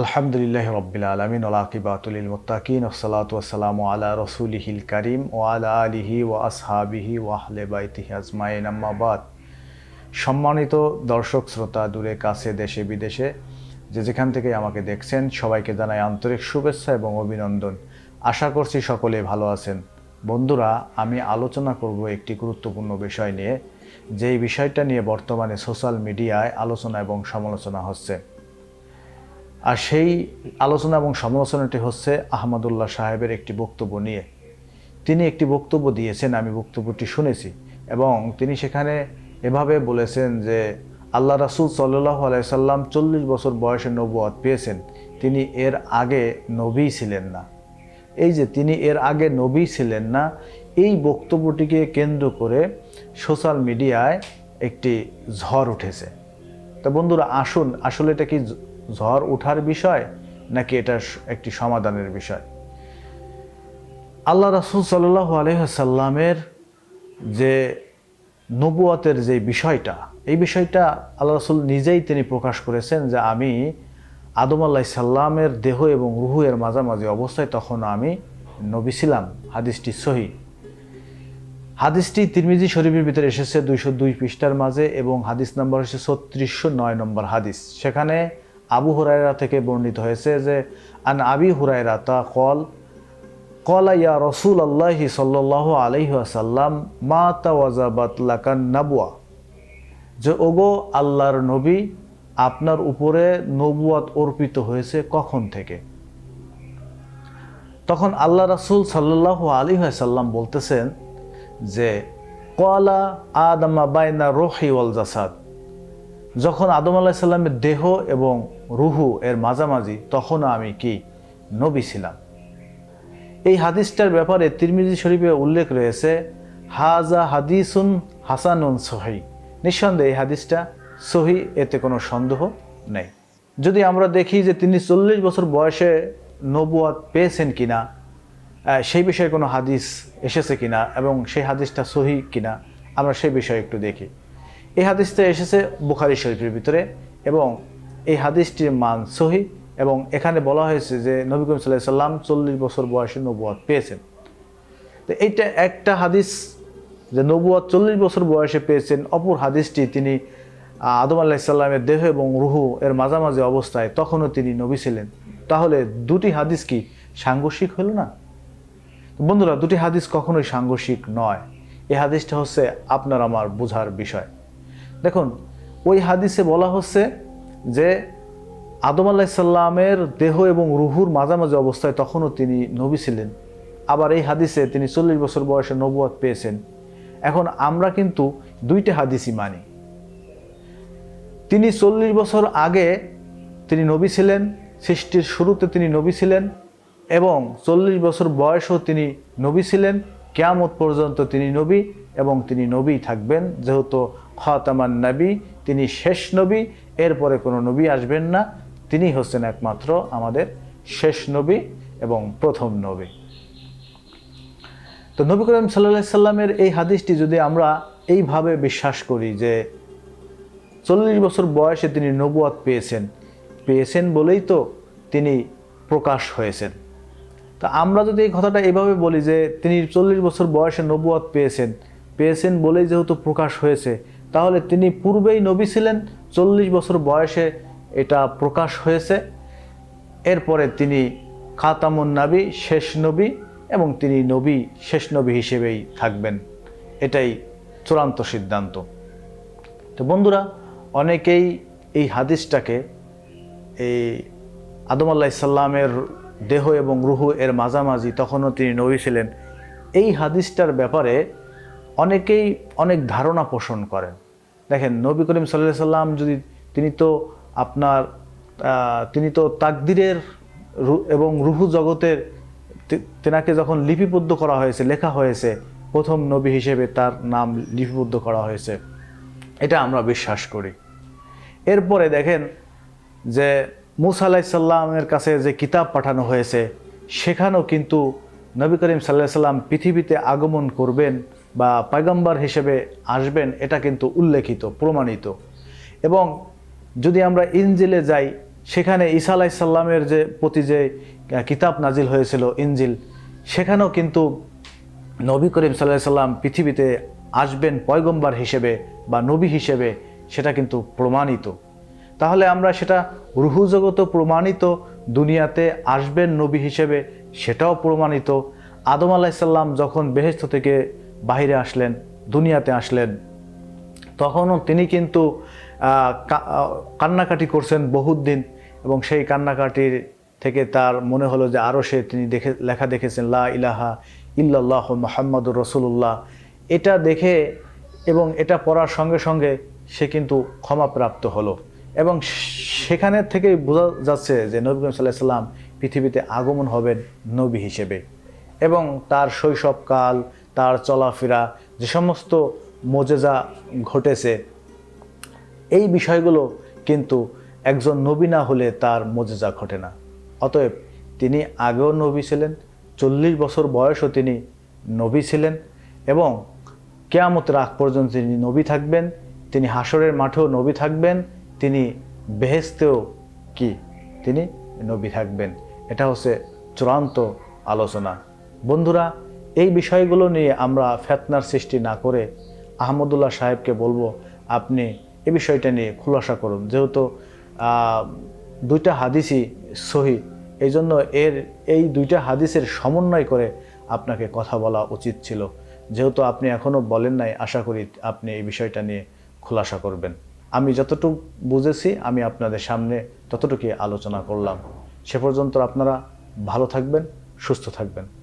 আলহামদুলিল্লাহ রব্বিল আলমিন ওলাকিবাতুল মুত্তাকিন ওসলাত ওসালাম আলা রসুলিহিল করিম ও আলা আলিহি ও আসহাবিহি ও আহলে বাইতিহি আজমাইন। আম্মাবাদ সম্মানিত দর্শক, শ্রোতা, দূরে, কাছে, দেশে, বিদেশে, যে যেখান থেকে আমাকে দেখছেন, সবাইকে জানাই আন্তরিক শুভেচ্ছা এবং অভিনন্দন। আশা করছি সকলে ভালো আছেন। বন্ধুরা, আমি আলোচনা করব একটি গুরুত্বপূর্ণ বিষয় নিয়ে। যেই বিষয়টা নিয়ে বর্তমানে সোশ্যাল মিডিয়ায় আলোচনা এবং সমালোচনা হচ্ছে। আর সেই আলোচনা এবং সমালোচনাটি হচ্ছে আহমদুল্লাহ সাহেবের একটি বক্তব্য নিয়ে। তিনি একটি বক্তব্য দিয়েছেন, আমি বক্তব্যটি শুনেছি। এবং তিনি সেখানে এভাবে বলেছেন যে, আল্লাহ রাসুল সাল্লাহ আলাইসাল্লাম চল্লিশ বছর বয়সে নবুয়াদ পেয়েছেন। তিনি এর আগে নবী ছিলেন না। এই যে তিনি এর আগে নবী ছিলেন না, এই বক্তব্যটিকে কেন্দ্র করে সোশ্যাল মিডিয়ায় একটি ঝড় উঠেছে। তো বন্ধুরা, আসুন, আসলে এটা কি ঝড় ওঠার বিষয় নাকি এটা একটি সমাধানের বিষয়? আল্লাহ রাসুল সাল্লাহ আলহাসাল্লামের যে নবুয়াতের যে বিষয়টা, এই বিষয়টা আল্লাহ রাসুল নিজেই তিনি প্রকাশ করেছেন যে আমি আদম আল্লাহ সাল্লামের দেহ এবং রুহু এর মাঝামাঝি অবস্থায় তখন আমি নবী ছিলাম। হাদিসটি সহি। হাদিসটি তিরমিজি শরীফের ভিতরে এসেছে দুইশো দুই পৃষ্ঠার মাঝে এবং হাদিস নম্বর হচ্ছে ছত্রিশশো নয় নম্বর হাদিস। সেখানে আবু হুরায়রা থেকে বর্ণিত হয়েছে যে, আন আবি হুরায়রা তা কল, কলা ইয়া রসুল আল্লাহি সাল্লাহ আলহি আসাল্লাম মা তাওয়াজাবাত লাকান নাবুয়া যে, ওগো আল্লাহর নবী, আপনার উপরে নবুয়াত অর্পিত হয়েছে কখন থেকে? তখন আল্লাহ রাসুল সাল্লাহ আলী সাল্লাম বলতেছেন যে, কলা আদামা বাইনা রোহি ওয়াল জাসাদ। যখন আদম আল্লাহ সাল্লামের দেহ এবং রুহু এর মাঝামাঝি তখনও আমি কি? নবী ছিলাম। এই হাদিসটার ব্যাপারে তিরমিজি শরীফে উল্লেখ রয়েছে হাজা হাদিসুন হাসানুন সহি নিঃসন্দেহে এই হাদিসটা সহি এতে কোনো সন্দেহ নেই। যদি আমরা দেখি যে তিনি চল্লিশ বছর বয়সে নবুয়াত পেয়েছেন কিনা সেই বিষয়ে কোনো হাদিস এসেছে কিনা এবং সেই হাদিসটা সহি কিনা, আমরা সেই বিষয়ে একটু দেখি। এই হাদিসটা এসেছে বুখারি শরীফের ভিতরে এবং এই হাদিসটির মান সহি এবং এখানে বলা হয়েছে যে নবী করিম সাল্লাহ সাল্লাম চল্লিশ বছর বয়সে নবুয়াদ পেয়েছেন। তো এইটা একটা হাদিস যে নবুয়াদ চল্লিশ বছর বয়সে পেয়েছেন, অপর হাদিসটি তিনি আদম আল্লাহ সাল্লামের দেহ এবং রুহু এর মাঝামাঝি অবস্থায় তখনও তিনি নবী ছিলেন। তাহলে দুটি হাদিস কি সাংঘর্ষিক হলো না? বন্ধুরা, দুটি হাদিস কখনোই সাংঘর্ষিক নয়। এই হাদিসটা হচ্ছে আপনার আমার বোঝার বিষয়। দেখুন, ওই হাদিসে বলা হচ্ছে যে আদম আলাহিসাল্লামের দেহ এবং রুহুর মাঝামাঝি অবস্থায় তখনও তিনি নবী ছিলেন। আবার এই হাদিসে তিনি চল্লিশ বছর বয়সে নবুয়াদ পেয়েছেন। এখন আমরা কিন্তু দুইটা হাদিসই মানি। তিনি চল্লিশ বছর আগে তিনি নবী ছিলেন, সৃষ্টির শুরুতে তিনি নবী ছিলেন এবং চল্লিশ বছর বয়সও তিনি নবী ছিলেন, কেয়ামত পর্যন্ত তিনি নবী এবং তিনি নবী থাকবেন, যেহেতু খতামান নবী, তিনি শেষ নবী, এরপরে কোনো নবী আসবেন না। তিনি হচ্ছেন একমাত্র আমাদের শেষ নবী এবং প্রথম নবী। তো নবী করিম সাল্লা সাল্লামের এই হাদিসটি যদি আমরা এইভাবে বিশ্বাস করি যে চল্লিশ বছর বয়সে তিনি নবুয়াত পেয়েছেন পেয়েছেন বলেই তো তিনি প্রকাশ হয়েছেন। তা আমরা যদি এই কথাটা এভাবে বলি যে তিনি চল্লিশ বছর বয়সে নবুয়াত পেয়েছেন পেয়েছেন বলেই যেহেতু প্রকাশ হয়েছে তাহলে তিনি পূর্বেই নবী ছিলেন। চল্লিশ বছর বয়সে এটা প্রকাশ হয়েছে। এরপরে তিনি খাতামুন নাবি, শেষ নবী, এবং তিনি নবী, শেষ নবী হিসেবেই থাকবেন। এটাই চূড়ান্ত সিদ্ধান্ত। তো বন্ধুরা, অনেকেই এই হাদিসটাকে এই আদম আল্লাহ ইসাল্লামের দেহ এবং রুহু এর মাঝামাঝি, তখনও তিনি নবী ছিলেন। এই হাদিসটার ব্যাপারে অনেকেই অনেক ধারণা পোষণ করেন। দেখেন, নবী করিম সাল্লাহ সাল্লাম যদি তিনি তো আপনার তিনি তো তাকদিরের এবং রুহু জগতের তেনাকে যখন লিপিবদ্ধ করা হয়েছে, লেখা হয়েছে, প্রথম নবী হিসেবে তার নাম লিপিবদ্ধ করা হয়েছে। এটা আমরা বিশ্বাস করি। এরপরে দেখেন যে মুসা আলাইসাল্লামের কাছে যে কিতাব পাঠানো হয়েছে, সেখানেও কিন্তু নবী করিম সাল্লাহ সাল্লাম পৃথিবীতে আগমন করবেন বা পায়গম্বার হিসেবে আসবেন, এটা কিন্তু উল্লেখিত, প্রমাণিত। এবং যদি আমরা ইনজিলে যাই, সেখানে ঈসা আলাইসাল্লামের যে প্রতি যে কিতাব নাজিল হয়েছিল ইনজিল, সেখানেও কিন্তু নবী করিম সাল্লাহ সাল্লাম পৃথিবীতে আসবেন পয়গম্বার হিসেবে বা নবী হিসেবে, সেটা কিন্তু প্রমাণিত। তাহলে আমরা সেটা রুহু জগত প্রমাণিত, দুনিয়াতে আসবেন নবী হিসেবে, সেটাও প্রমাণিত। আদম আলাইসাল্লাম যখন বেহেস্ত থেকে বাইরে আসলেন, দুনিয়াতে আসলেন। তখনও তিনি কিন্তু কান্নাকাটি করছেন বহুত দিন এবং সেই কান্নাকাটির থেকে তার মনে হলো যে আরও সে তিনি দেখে, লেখা দেখেছেন, লা ইলাহা ইল্লাল্লাহ মোহাম্মদুর রসুল্লাহ এটা দেখে এবং এটা পড়ার সঙ্গে সঙ্গে সে কিন্তু ক্ষমাপ্রাপ্ত হলো। এবং সেখানে থেকেই বোঝা যাচ্ছে যে নবী সাল্লাহ সাল্লাম পৃথিবীতে আগমন হবেন নবী হিসেবে। এবং তার শৈশবকাল তার চলাফেরা, যে সমস্ত মোজেজা ঘটেছে, এই বিষয়গুলো কিন্তু একজন নবী না হলে তার মোজেজা ঘটে না। অতএব তিনি আগেও নবী ছিলেন, চল্লিশ বছর বয়সও তিনি নবী ছিলেন এবং কেয়ামতের আগ পর্যন্ত তিনি নবী থাকবেন, তিনি হাসরের মাঠেও নবী থাকবেন, তিনি বেহেস্তেও কি? তিনি নবী থাকবেন। এটা হচ্ছে চূড়ান্ত আলোচনা। বন্ধুরা এই বিষয়গুলো নিয়ে আমরা ফেতনার সৃষ্টি না করে আহমদুল্লাহ সাহেবকে বলব, আপনি এ বিষয়টা নিয়ে খুলাসা করুন। যেহেতু দুইটা হাদিসই সহি এই জন্য এর, এই দুইটা হাদিসের সমন্বয় করে আপনাকে কথা বলা উচিত ছিল। যেহেতু আপনি এখনও বলেন নাই, আশা করি আপনি এই বিষয়টা নিয়ে খুলাসা করবেন। আমি যতটুকু বুঝেছি, আমি আপনাদের সামনে ততটুকুই আলোচনা করলাম। সে পর্যন্ত আপনারা ভালো থাকবেন, সুস্থ থাকবেন।